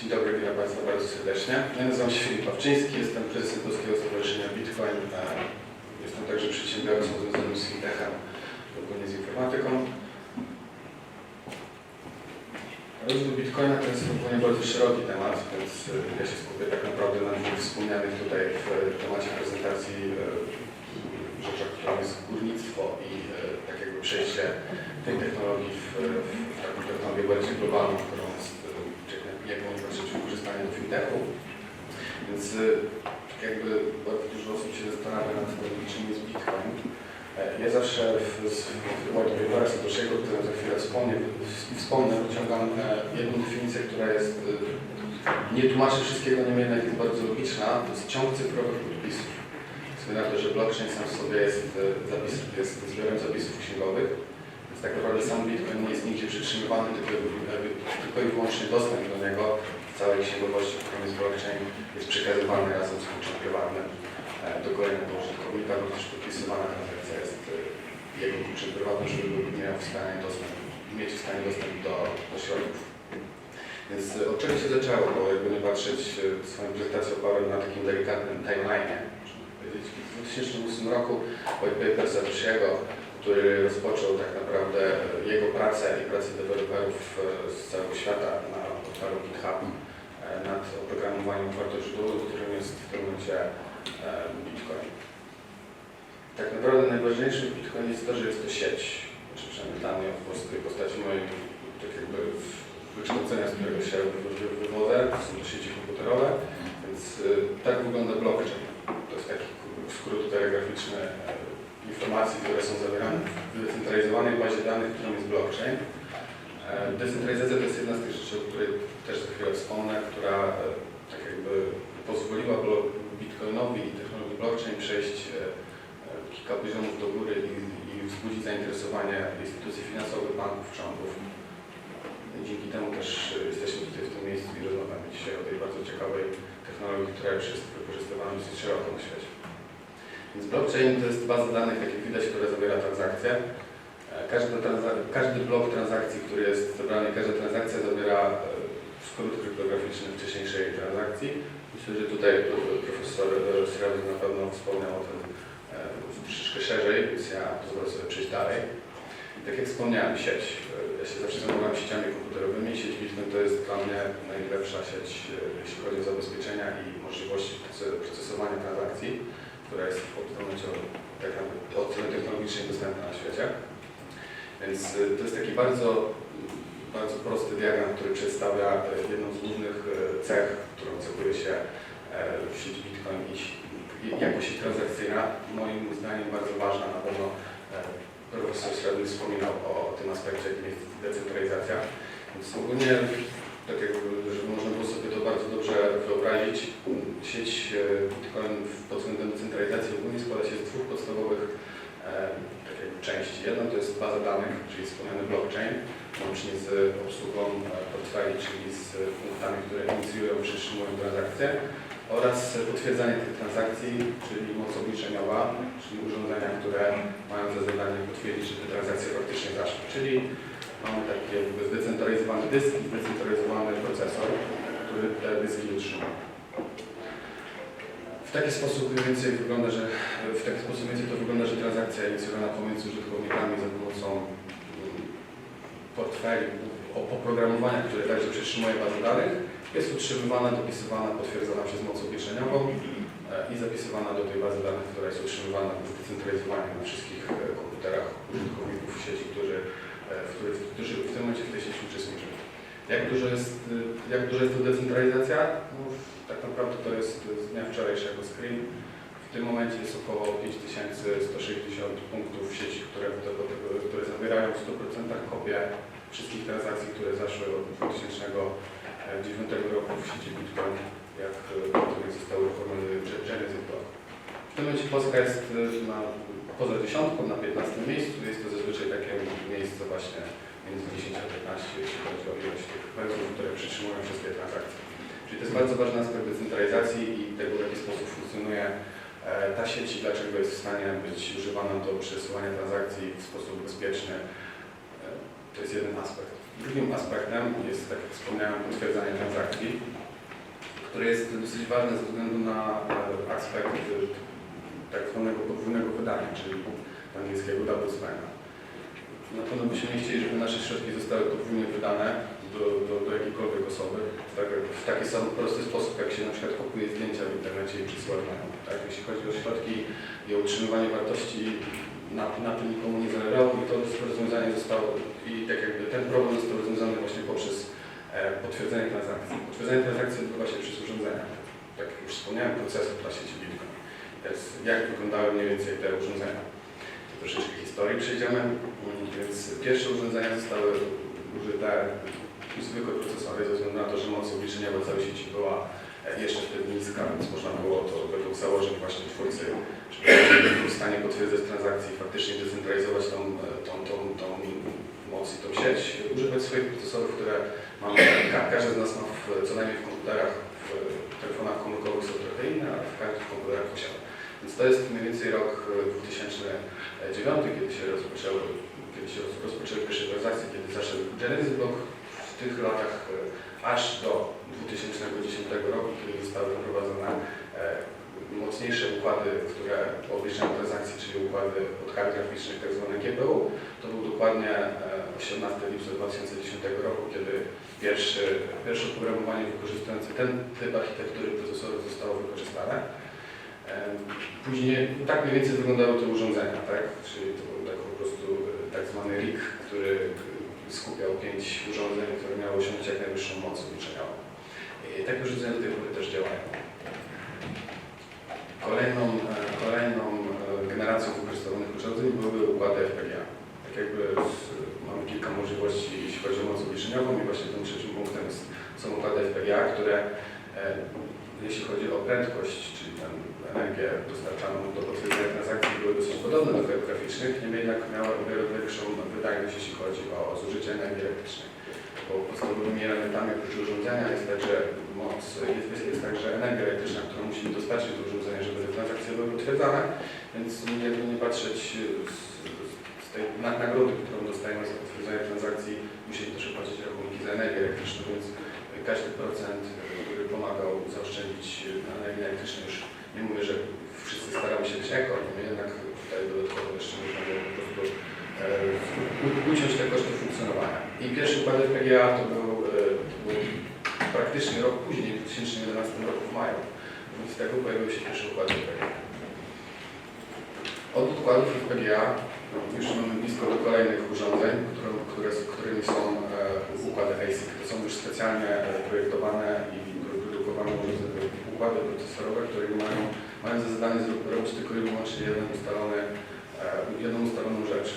Dzień dobry, witam Państwa bardzo serdecznie. Ja nazywam się Filip Pawczyński, jestem prezesem Polskiego Stowarzyszenia Bitcoin. E, Jestem także przedsiębiorcą związanym z fintechem, ogólnie z informatyką. Rozwój Bitcoina to jest ogólnie bardzo szeroki temat, więc e, ja się skupię tak naprawdę na dwóch wspomnianych tutaj w temacie prezentacji e, rzeczach, którą jest górnictwo i e, tak jakby przejście tej technologii w, w taką technologię bardziej globalną, którą jest e, czy jak, jak można patrzeć wykorzystanie do fintechu. Więc e, tak jakby bardzo dużo osób się zastanawia nad tym, czym jest Bitcoin. E, Ja zawsze w, w moim wyborze Satoshego, o którym za chwilę wspomnę, wspomnę wyciągam e, jedną definicję, która jest, e, nie tłumaczy wszystkiego, niemniej jednak jest bardzo logiczna, to jest ciąg cyfrowych podpisów. Na to, że blockchain sam w sobie jest, zapis, jest zbiorem zapisów księgowych, więc tak naprawdę sam Bitcoin nie jest nigdzie przytrzymywany, tylko, tylko i wyłącznie dostęp do niego całej księgowości, którą jest blockchain, jest przekazywany razem z kluczem prywatnym e, do kolejnego użytkownika, lub też podpisywana transakcja jest e, jego kluczem prywatnym, żeby był miał w stanie dostęp, mieć w stanie dostęp do, do środków. Więc e, od czego się zaczęło, bo jakby nie patrzeć, swoją prezentację oparłem na takim delikatnym powiedzieć. W 2008 roku white paper Satoshiego, który rozpoczął tak naprawdę jego pracę i pracę deweloperów z całego świata na otwarł GitHub nad oprogramowaniem otwartoźródłowym, którym jest w tym momencie e, Bitcoin. Tak naprawdę najważniejsze w Bitcoinie jest to, że jest to sieć, czy przynajmniej dla mnie w postaci mojej tak jakby wykształcenia, z którego się wy- wy- wywodzę, są to sieci komputerowe, więc y, tak wygląda blockchain. To jest taki skrót telegraficzny e, informacji, które są zawierane w zdecentralizowanej bazie danych, którą jest blockchain. E, Decentralizacja to jest jedna z tych rzeczy, o której też za chwilę która e, tak jakby pozwoliła Bitcoinowi i technologii blockchain przejść e, e, kilka poziomów do góry i, i wzbudzić zainteresowanie instytucji finansowych, banków, członków. Dzięki temu też jesteśmy tutaj w tym miejscu i rozmawiamy dzisiaj o tej bardzo ciekawej technologii, która już jest wykorzystywana dosyć szeroko na świecie. Więc blockchain to jest baza danych, tak jak widać, która zawiera transakcje. Każdy, każdy blok transakcji, który jest zebrany, każda transakcja zawiera skrót kryptograficzny wcześniejszej transakcji. Myślę, że tutaj profesor Srawy na pewno wspomniał o tym e, troszeczkę szerzej, więc ja pozwolę sobie przejść dalej. Tak jak wspomniałem, sieć. E, Ja się zawsze zajmowałem sieciami komputerowymi. Sieć Bitcoin to jest dla mnie najlepsza sieć, e, jeśli chodzi o zabezpieczenia i możliwości proce- procesowania transakcji, która jest w tym momencie tak od strony technologicznej dostępna na świecie. Więc to jest taki bardzo, bardzo prosty diagram, który przedstawia e, jedną z głównych e, cech, którą cechuje się e, sieć Bitcoin i jako sieć transakcyjna. Moim zdaniem bardzo ważna na pewno profesor Średni wspominał o tym aspekcie, jakim jest decentralizacja. Więc ogólnie, tak jakby, żeby można było sobie to bardzo dobrze wyobrazić, sieć Bitcoin pod względem decentralizacji ogólnie składa się z dwóch podstawowych części. Jedna to jest baza danych, czyli wspomniany blockchain, łącznie z obsługą portfeli, czyli z punktami, które inicjują, przytrzymują transakcje oraz potwierdzanie tych transakcji, czyli moc obliczeniowa, czyli urządzenia, które mają za zadanie potwierdzić, że te transakcje faktycznie zaszły. Czyli mamy taki jakby zdecentralizowany dysk i zdecentralizowany procesor, który te dyski utrzyma. W taki sposób więcej wygląda, że w taki sposób więcej to wygląda, że transakcja inicjowana pomiędzy użytkownikami za pomocą mm, portfeli, oprogramowania, które także przetrzymuje bazę danych, jest utrzymywana, dopisywana, potwierdzona przez moc obliczeniową e, i zapisywana do tej bazy danych, która jest utrzymywana zdecentralizowanie na wszystkich e, komputerach użytkowników sieci, którzy, e, w których, którzy w tym momencie w tej sieci uczestniczą. Jak dużo jest, e, jak duża jest to decentralizacja? No, tak naprawdę to jest z dnia wczorajszego screen. W tym momencie jest około 5160 punktów sieci, które, które zawierają w 100% kopię wszystkich transakcji, które zaszły od 2009 roku w sieci Bitcoin, jak e, potem zostały uruchomione Genesis Block. W tym momencie Polska jest na, poza dziesiątką, na 15 miejscu. Jest to zazwyczaj takie miejsce właśnie między 10 a 15, jeśli chodzi o ilość tych węzłów, które przytrzymują wszystkie transakcje. Czyli to jest bardzo ważny aspekt decentralizacji i tego, w jaki sposób funkcjonuje e, ta sieć i dlaczego jest w stanie być używana do przesyłania transakcji w sposób bezpieczny. E, To jest jeden aspekt. Drugim aspektem jest, tak jak wspomniałem, potwierdzanie transakcji, które jest dosyć ważne ze względu na e, aspekt tak zwanego podwójnego wydania, czyli angielskiego double spenda. Na pewno byśmy nie chcieli, żeby nasze środki zostały podwójnie wydane do, do, do jakiejkolwiek osoby tak, w taki sam prosty sposób, jak się na przykład kupuje zdjęcia w internecie i przysyła znajomym. Tak? Jeśli chodzi o środki i o utrzymywanie wartości, na, na tym nikomu nie zależało i to rozwiązanie zostało, i tak jakby ten problem został rozwiązany właśnie poprzez e, potwierdzenie transakcji. Potwierdzenie transakcji odbywa się przez urządzenia. Tak jak już wspomniałem, procesor dla sieci Bitcoin. Jak wyglądały mniej więcej te urządzenia? Troszeczkę historii przejdziemy. Więc pierwsze urządzenia zostały użyte zwykłe procesory, ze względu na to, że moc obliczeniowa całej sieci była jeszcze wtedy niska, więc można było to według założeń właśnie twórcy, był w stanie potwierdzać transakcje i faktycznie decentralizować tą, tą, tą, tą moc i tą sieć, używać swoich procesorów, które mamy, ka- każdy z nas ma w, co najmniej w komputerach, w telefonach komórkowych są trochę inne, a w każdym komputerach posiada. Więc to jest mniej więcej rok e, 2009, kiedy się rozpoczęły, kiedy się roz- rozpoczęły pierwsze transakcje, kiedy zaszedł Genesis Block. W tych latach e, aż do 2010 roku, kiedy zostały wprowadzone e, mocniejsze układy, które obliczają transakcje, czyli układy od kart graficznych, tak zwane GPU. To był dokładnie e, 18 lipca 2010 roku, kiedy pierwszy, pierwsze oprogramowanie wykorzystujące ten typ architektury procesorów zostało wykorzystane. E, Później tak mniej więcej wyglądały te urządzenia, tak? Czyli to był tak po prostu e, tak zwany RIG, który e, skupiał pięć urządzeń, które miały osiągnąć jak najwyższą moc obliczeniową. I takie urządzenia do tej pory też działają. Kolejną, e, kolejną e, generacją wykorzystywanych urządzeń były układy FPGA. Tak jakby mamy kilka możliwości, jeśli chodzi o moc obliczeniową i właśnie tym trzecim punktem są układy FPGA, które e, jeśli chodzi o prędkość, tę energię dostarczaną do potwierdzenia transakcji, były dosyć podobne do kart graficznych, niemniej jednak miały o wiele większą wydajność, jeśli chodzi o zużycie energii elektrycznej. Bo podstawowymi elementami oprócz urządzenia jest także moc, jest, jest, jest także energia elektryczna, którą musimy dostarczyć do urządzenia, żeby te transakcje były potwierdzane, więc nie, patrzeć z, z tej na- nagrody, którą dostajemy za potwierdzenie transakcji, musimy też opłacić rachunki za energię elektryczną, więc każdy procent, pomagał zaoszczędzić energii elektrycznej, już nie mówię, że wszyscy staramy się być eko, ale jednak tutaj dodatkowo jeszcze można było po prostu e, uciąć te koszty funkcjonowania. I pierwszy układ FPGA to był, e, to był praktycznie rok później, w 2011 roku w maju. Wobec tego pojawiły się pierwsze układy FPGA. Od układów FPGA już mamy blisko do kolejnych urządzeń, które, które, którymi są e, układy ASIC. To są już specjalnie e, projektowane i urządzenia, układy procesorowe, które mają, mają za zadanie robić tylko i wyłącznie jeden ustalony, e, jedną ustaloną rzecz.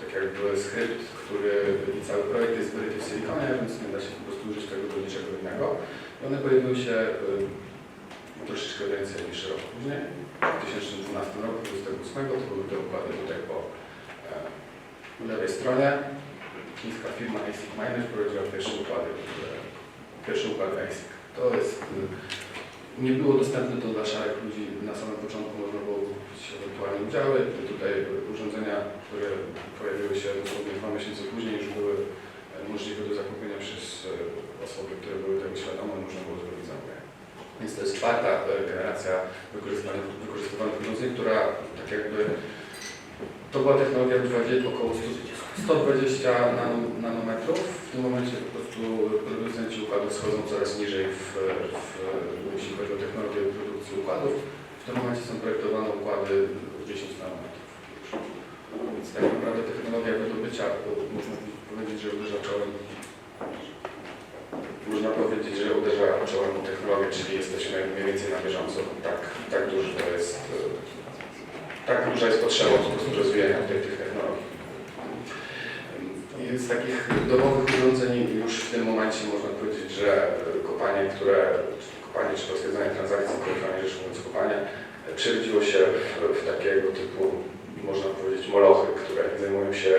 Tak jakby skrypt, który i cały projekt jest wyryty w silikonie, więc nie da się po prostu użyć tego do niczego innego. I one pojawiły się e, troszeczkę więcej niż rok później. W 2012 roku, 28, to były te układy tutaj po e, lewej stronie. Chińska firma ASIC Miners prowadziła pierwsze układy, pierwsze układy ASIC. To jest, e, nie było dostępne to dla szarych ludzi na samym początku, można było kupić ewentualnie udziały. Tutaj urządzenia, które pojawiły się dosłownie dwa miesiące później, już były e, możliwe do zakupienia przez e, osoby, które były tego świadome, można było zrobić zamówienie. Więc to jest czwarta e, generacja wykorzystywanych, urządzeń, która tak jakby to była technologia 20, około 100, 120 nano- nanometrów. W tym momencie po prostu producenci układów schodzą coraz niżej, w, w, jeśli chodzi o technologię produkcji układów. W tym momencie są projektowane układy 10 nanometrów. Więc tak naprawdę technologia wydobycia, można powiedzieć, że uderza czołem można powiedzieć, że uderza czołem technologię, czyli jesteśmy mniej więcej na bieżąco. Tak, tak duży to jest, tak duża jest potrzeba po prostu rozwijania tej, technologii. Z takich domowych urządzeń już w tym momencie można powiedzieć, że kopanie, które, kopanie czy potwierdzanie transakcji, kolokwialnie rzecz mówiąc kopanie, przerodziło się w, w takiego typu, można powiedzieć, molochy, które nie zajmują się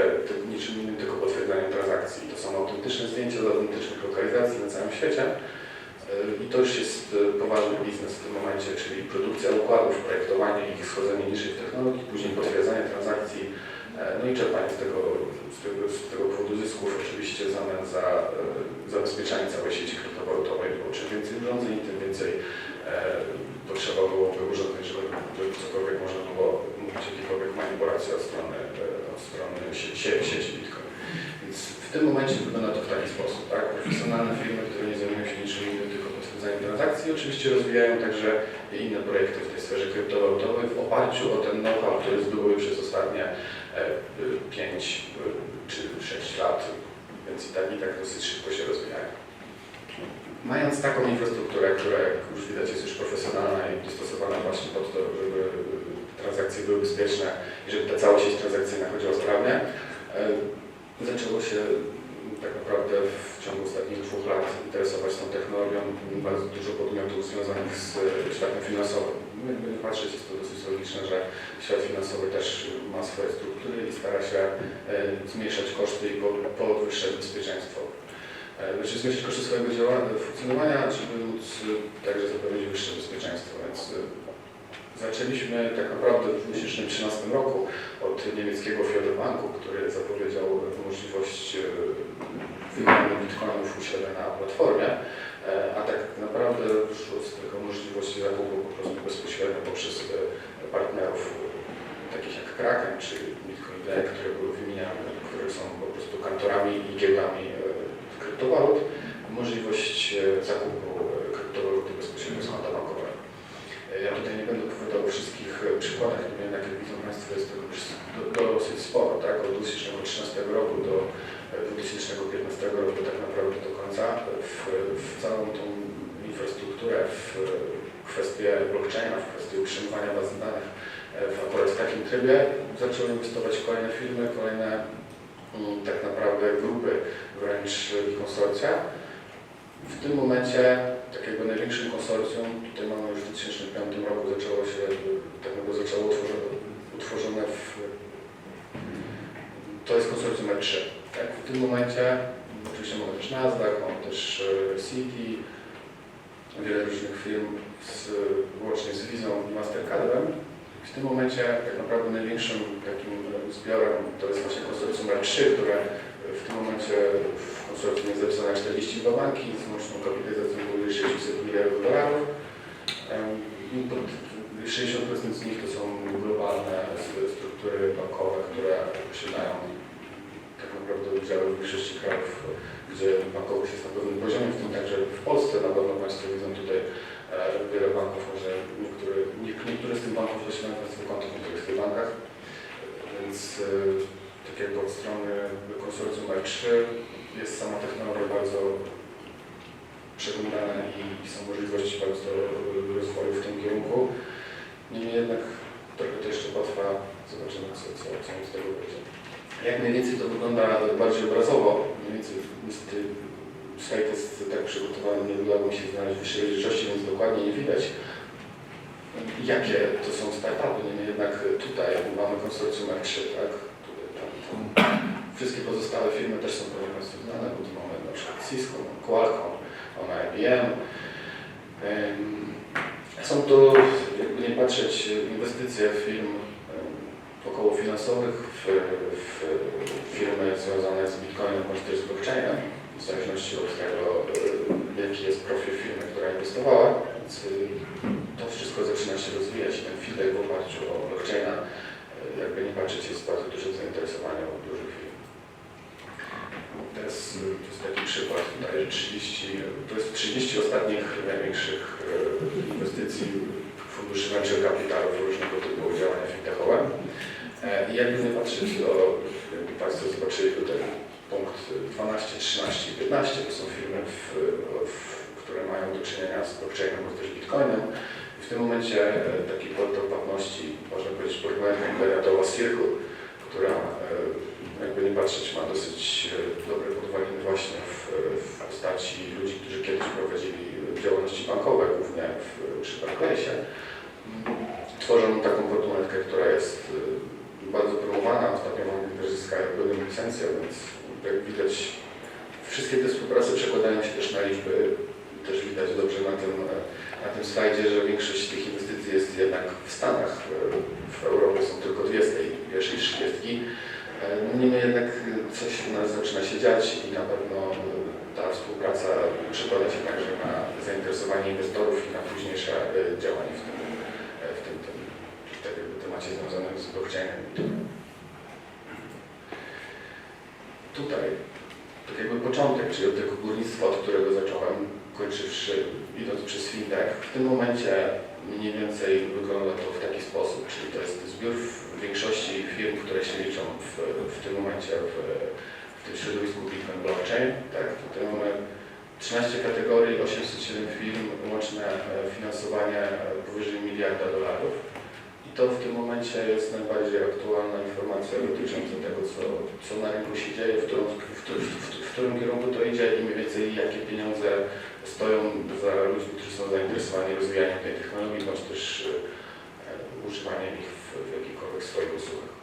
niczym innym, tylko potwierdzaniem transakcji. To są autentyczne zdjęcia z autentycznych lokalizacji na całym świecie. Yy, I to już jest poważny biznes w tym momencie, czyli produkcja układów, projektowanie ich, schodzenie niżej technologii, później potwierdzanie transakcji, No i czerpanie z tego, z tego, z tego powodu zysków oczywiście w zamian za e, zabezpieczanie całej sieci kryptowalutowej, bo czym więcej urządzeń, tym więcej e, potrzeba byłoby urządzeń, żeby cokolwiek można było mówić o jakiejkolwiek manipulacji od strony, e, od strony sie, sie, sieci Bitcoin. Więc w tym momencie wygląda to w taki sposób, tak? Profesjonalne firmy, które nie zajmują się niczym innym, tylko potwierdzeniem transakcji, oczywiście rozwijają także inne projekty w tej sferze kryptowalutowej w oparciu o ten know-how, który zdobyły przez ostatnie 5 czy 6 lat, więc i tak i tak dosyć szybko się rozwijają. Mając taką infrastrukturę, która jak już widać jest już profesjonalna i dostosowana właśnie pod to, żeby transakcje były bezpieczne i żeby ta cała sieć transakcyjna chodziła sprawnie, e, zaczęło się tak naprawdę w ciągu ostatnich dwóch lat interesować tą technologią bardzo dużo podmiotów związanych z światem finansowym. Patrzeć, jest to dosyć logiczne, że świat finansowy też ma swoje struktury i stara się e, zmniejszać koszty i po- podwyższać bezpieczeństwo. E, Znaczy zmniejszyć koszty swojego działania, funkcjonowania, żeby móc e, także zapewnić wyższe bezpieczeństwo. Więc e, zaczęliśmy tak naprawdę w 2013 roku od niemieckiego Banku, który zapowiedział możliwość e, wymiany bitcoinów u siebie na platformie, e, a tak naprawdę wyszło z tego możliwość zakupu po prostu bezpośrednio poprzez e, partnerów takich jak Kraken czy Bitcoin Day, które były wymieniane, które są po prostu kantorami i giełdami kryptowalut, możliwość zakupu kryptowaluty bezpośrednio z konta bankowego. Ja tutaj nie będę opowiadał o wszystkich przykładach, nie wiem, jak widzą Państwo, jest tego już do, dosyć sporo, tak? Od 2013 roku do e, 2015 roku tak naprawdę do końca w, w całą tą infrastrukturę, w kwestię blockchaina, w kwestię utrzymywania bazy danych, e, w akurat w takim trybie zaczęły inwestować kolejne firmy, kolejne mm, tak naprawdę grupy, wręcz konsorcja. W tym momencie takiego największym konsorcjum, tutaj mamy już w 2005 roku zaczęło się, tak naprawdę zostało utworzone, utworzone w, konsorcjum E3. Tak? W tym momencie oczywiście mamy też Nasdaq, mamy też e, Citi, wiele różnych firm z, łącznie z Vizą i Mastercardem. W tym momencie tak naprawdę największym takim zbiorem to jest właśnie konsorcjum R3, które w tym momencie w konsorcjum jest zapisane 42 banki z łączną kapitalizacją powyżej 600 miliardów dolarów. Em, i pod- 60% z nich to są globalne struktury bankowe, które posiadają udziały większości krajów, gdzie bankowość jest na pewnym poziomie, w tym także w Polsce. Na pewno Państwo widzą tutaj e, wiele banków, może niektóre, nie- niektóre z tych banków posiadają Państwo konto w niektórych bankach, więc e, tak jakby od strony konsorcjum R3 jest sama technologia bardzo przeglądana i, są możliwości bardzo rozwoju w tym kierunku. Niemniej jednak trochę to jeszcze potrwa, zobaczymy co, co, co z tego. Jak mniej więcej to wygląda bardziej obrazowo, mniej więcej niestety slajd jest tak przygotowany, nie udało mi się znaleźć wyższej rozdzielczości, więc dokładnie nie widać jakie to są startupy, niemniej jednak tutaj mamy konsorcjum R3, tak? Tutaj, tam, tam. Wszystkie pozostałe firmy też są pewnie Państwu znane, bo tu mamy na przykład Cisco, mamy Qualcomm, mamy IBM. Są to, jakby nie patrzeć, inwestycje firm ym, około finansowych w, związane z Bitcoinem bądź też z blockchainem, w zależności od tego, y, jaki jest profil firmy, która inwestowała. Więc y, to wszystko zaczyna się rozwijać ten feedback w oparciu o blockchaina, y, jakby nie patrzeć, jest bardzo duże zainteresowanie u dużych firm. Teraz to jest taki przykład, tutaj 30, to jest 30 ostatnich największych inwestycji funduszy venture capitalu w różnego typu działania fintechowe. E, jakby nie patrzeć, to jakby Państwo zobaczyli tutaj punkt 12, 13 i 15, to są firmy, w, w, które mają do czynienia z blockchainem bądź też bitcoinem. I w tym momencie e, taki portal płatności, można powiedzieć, porównania internetowa Circle, która e, jakby nie patrzeć ma dosyć dobre podwaliny właśnie w, w postaci ludzi, którzy kiedyś prowadzili działalności bankowe, głównie w, przy Barclaysie. Tworzą taką portmonetkę, która jest bardzo promowana, ostatnio mamy też zyskała pełną licencję, więc jak widać wszystkie te współprace przekładają się też na liczby, też widać dobrze na tym, na tym slajdzie, że większość tych inwestycji jest jednak w Stanach, w Europie są tylko dwie z tej pierwszej trzydziestki. No Niemniej jednak coś u nas zaczyna się dziać i na pewno ta współpraca przekłada się także na zainteresowanie inwestorów i na późniejsze działanie w tym związanym z blockchainem. Tutaj tak jakby początek, czyli od tego górnictwa, od którego zacząłem, kończywszy, idąc przez fintech, w tym momencie mniej więcej wygląda to w taki sposób, czyli to jest zbiór w większości firm, które się liczą w, w tym momencie w, w tym środowisku Bitcoin Blockchain. Tak? Tutaj mamy 13 kategorii, 807 firm, łączne e, finansowanie powyżej miliarda dolarów. I to w tym momencie jest najbardziej aktualna informacja dotycząca tego, co, co na rynku się dzieje, w którym, w, w, w, w którym kierunku to idzie i mniej więcej jakie pieniądze stoją za ludźmi, którzy są zainteresowani rozwijaniem tej technologii, bądź też e, używaniem ich w, w jakichkolwiek swoich usługach.